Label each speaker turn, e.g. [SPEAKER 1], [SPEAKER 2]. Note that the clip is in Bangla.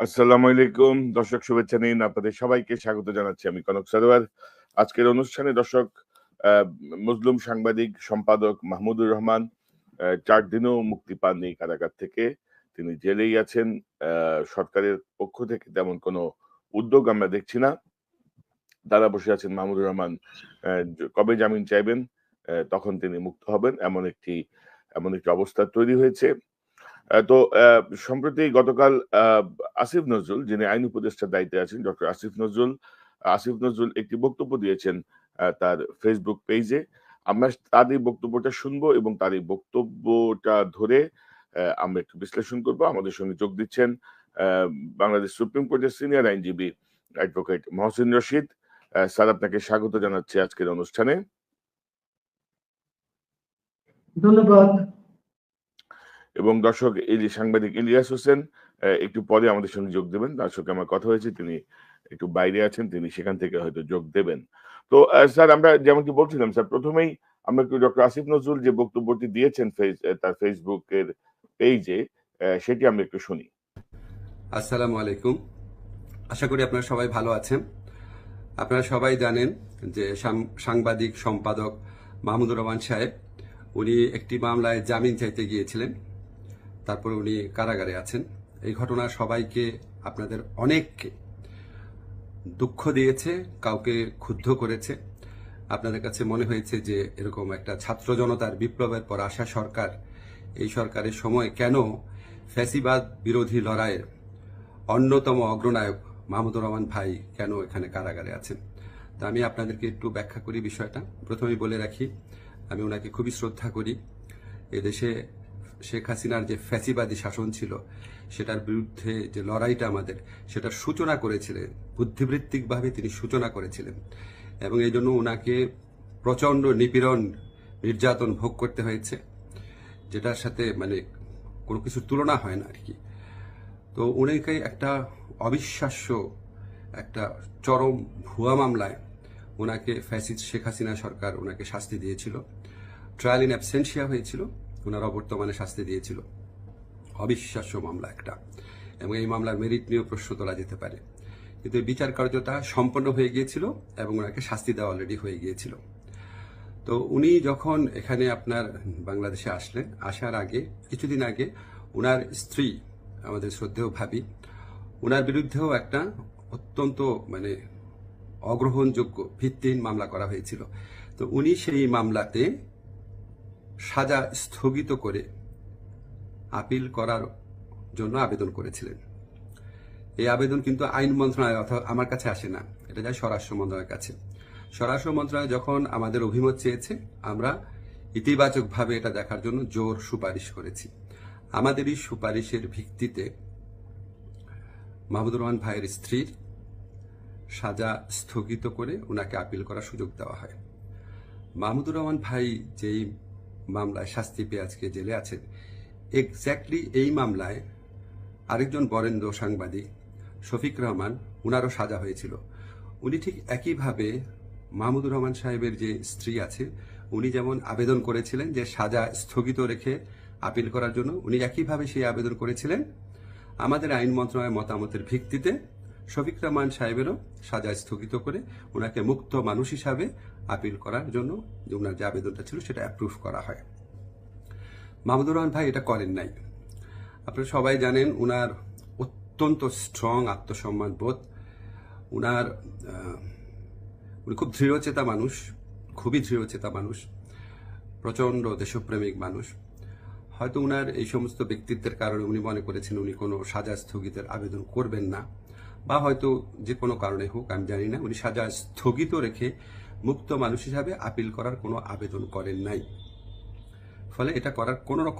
[SPEAKER 1] আসসালামু আলাইকুম। দর্শক শুভেচ্ছা নিন আপনাদের সবাইকে স্বাগত জানাচ্ছি আমি কনক সারোয়ার। আজকের অনুষ্ঠানে দর্শক আহ, মজলুম সাংবাদিক সম্পাদক মাহমুদুর রহমান চার দিনও মুক্তি পাননি কারাগার থেকে। তিনি জেলেই আছেন সরকারের পক্ষ থেকে তেমন কোনো উদ্যোগ আমরা দেখছি না। তারা বসে আছেন মাহমুদুর রহমান কবে জামিন চাইবেন তখন তিনি মুক্ত হবেন এমন একটি এমন একটি অবস্থা তৈরি হয়েছে। তো সম্প্রতি গতকাল আসিফ নজরুল, যিনি আইন উপদেষ্টার দায়িত্বে আছেন, ডক্টর আসিফ নজরুল আসিফ নজরুল একটি বক্তব্য দিয়েছেন তার ফেসবুক পেজে। আমরা তার এই বক্তব্যটা শুনব এবং তার এই বক্তব্যটা ধরে আমরা একটু বিশ্লেষণ করব। আমাদের সঙ্গে যোগ দিচ্ছেন বাংলাদেশ সুপ্রিম কোর্টের সিনিয়র আইনজীবী অ্যাডভোকেট মহসিন রশিদ। স্যার, আপনাকে স্বাগত জানাচ্ছি আজকের অনুষ্ঠানে।
[SPEAKER 2] ধন্যবাদ।
[SPEAKER 1] এবং দর্শক এই যে সাংবাদিক ইলিয়াস হোসেন একটু পরে আমাদের সঙ্গে যোগ দেবেন। তার সঙ্গে আমার কথা হয়েছে, তিনি একটু বাইরে আছেন, তিনি সেখান থেকে হয়তো যোগ দেবেন। তো স্যার, আমরা যেমনটি বলছিলাম, স্যার, প্রথমেই আমরা একটু ডক্টর আসিফ নজরুল যে বক্তব্যটি দিয়েছেন তার ফেসবুকের পেজে সেটি আমরা একটু শুনি।
[SPEAKER 3] আসসালামু আলাইকুম। আশা করি আপনারা সবাই ভালো আছেন। আপনারা সবাই জানেন যে সাংবাদিক সম্পাদক মাহমুদুর রহমান সাহেব, উনি একটি মামলায় জামিন চাইতে গিয়েছিলেন। তারপরে উনি কারাগারে আছেন। এই ঘটনা সবাইকে আপনাদের অনেককে দুঃখ দিয়েছে, কাউকে ক্ষুব্ধ করেছে। আপনাদের কাছে মনে হয়েছে যে এরকম একটা ছাত্র জনতার বিপ্লবের পর আসা সরকার, এই সরকারের সময় কেন ফ্যাসিবাদ বিরোধী লড়াইয়ের অন্যতম অগ্রনায়ক মাহমুদুর রহমান ভাই কেন এখানে কারাগারে আছেন? তা আমি আপনাদেরকে একটু ব্যাখ্যা করি বিষয়টা। প্রথমেই বলে রাখি, আমি ওনাকে খুবই শ্রদ্ধা করি। এদেশে শেখ হাসিনার যে ফ্যাসিবাদী শাসন ছিল, সেটার বিরুদ্ধে যে লড়াইটা আমাদের সেটার সূচনা করেছিলেন, বুদ্ধিবৃত্তিকভাবে তিনি সূচনা করেছিলেন। এবং এই জন্য ওনাকে প্রচণ্ড নিপীড়ন, নির্যাতন ভোগ করতে হয়েছে, যেটার সাথে মানে কোনো কিছুর তুলনা হয় না আর কি। তো উনিকে একটা অবিশ্বাস্য, একটা চরম ভুয়া মামলায় ওনাকে ফ্যাসিস্ট শেখ হাসিনা সরকার ওনাকে শাস্তি দিয়েছিল। ট্রায়াল ইন অ্যাবসেন্সিয়া হয়েছিল। ওনার অবর্তমানে শাস্তি দিয়েছিল। অবিশ্বাস্য মামলা একটা। এবং এই মামলার মেরিট নিয়েও প্রশ্ন তোলা যেতে পারে। কিন্তু বিচার কার্যটা সম্পন্ন হয়ে গিয়েছিল এবং ওনাকে শাস্তি দেওয়া অলরেডি হয়ে গিয়েছিল। তো উনি যখন এখানে আপনার বাংলাদেশে আসলেন, আসার আগে, কিছুদিন আগে ওনার স্ত্রী, আমাদের শ্রদ্ধেয় ভাবি ওনার বিরুদ্ধেও একটা অত্যন্ত মানে অগ্রহণযোগ্য ভিত্তিহীন মামলা করা হয়েছিল। তো উনি সেই মামলাতে সাজা স্থগিত করে আপিল করার জন্য আবেদন করেছিলেন। এই আবেদন কিন্তু আইন মন্ত্রণালয় অর্থাৎ আমার কাছে আসে না। এটা যায় স্বরাষ্ট্র মন্ত্রণালয়ের কাছে। স্বরাষ্ট্র মন্ত্রণালয় যখন আমাদের অভিমত চেয়েছে, আমরা ইতিবাচকভাবে এটা দেখার জন্য জোর সুপারিশ করেছি। আমাদের এই সুপারিশের ভিত্তিতে মাহমুদুর রহমান ভাইয়ের স্ত্রীর সাজা স্থগিত করে ওনাকে আপিল করার সুযোগ দেওয়া হয়। মাহমুদুর রহমান ভাই যেই মামলায় শাস্তি পেয়ে আজকে জেলে আছেন। এক্স্যাক্টলি এই মামলায় আরেকজন বরেন্দ্র সাংবাদিক, শফিক রহমান, উনারও সাজা হয়েছিল। উনি ঠিক একইভাবে মাহমুদুর রহমান সাহেবের যে স্ত্রী আছে, উনি যেমন আবেদন করেছিলেন যে সাজা স্থগিত রেখে আপিল করার জন্য, উনি একইভাবে সেই আবেদন করেছিলেন। আমাদের আইন মন্ত্রণালয়ের মতামতের ভিত্তিতে শফিক রহমান সাহেবেরও সাজা স্থগিত করে ওনাকে মুক্ত মানুষ হিসাবে আপিল করার জন্য যে ওনার যে আবেদনটা ছিল সেটা অ্যাপ্রুভ করা হয়। মাহমুদুর রহমান ভাই এটা করেন নাই। আপনারা সবাই জানেন ওনার অত্যন্ত স্ট্রং আত্মসম্মান বোধ। আহ, উনি খুব দৃঢ়চেতা মানুষ খুবই দৃঢ়চেতা মানুষ প্রচণ্ড দেশপ্রেমিক মানুষ। হয়তো উনার এই সমস্ত ব্যক্তিত্বের কারণে উনি মনে করেছেন উনি কোনো সাজা স্থগিতের আবেদন করবেন না। বা হয়তো যে কোনো কারণে হোক, আমি জানি না। উনি সাজা স্থগিত রেখে মুক্ত মানুষ হিসাবে আপিল করার কোনো আবেদন করেন নাই। ফলে এটা করার কোনো রকম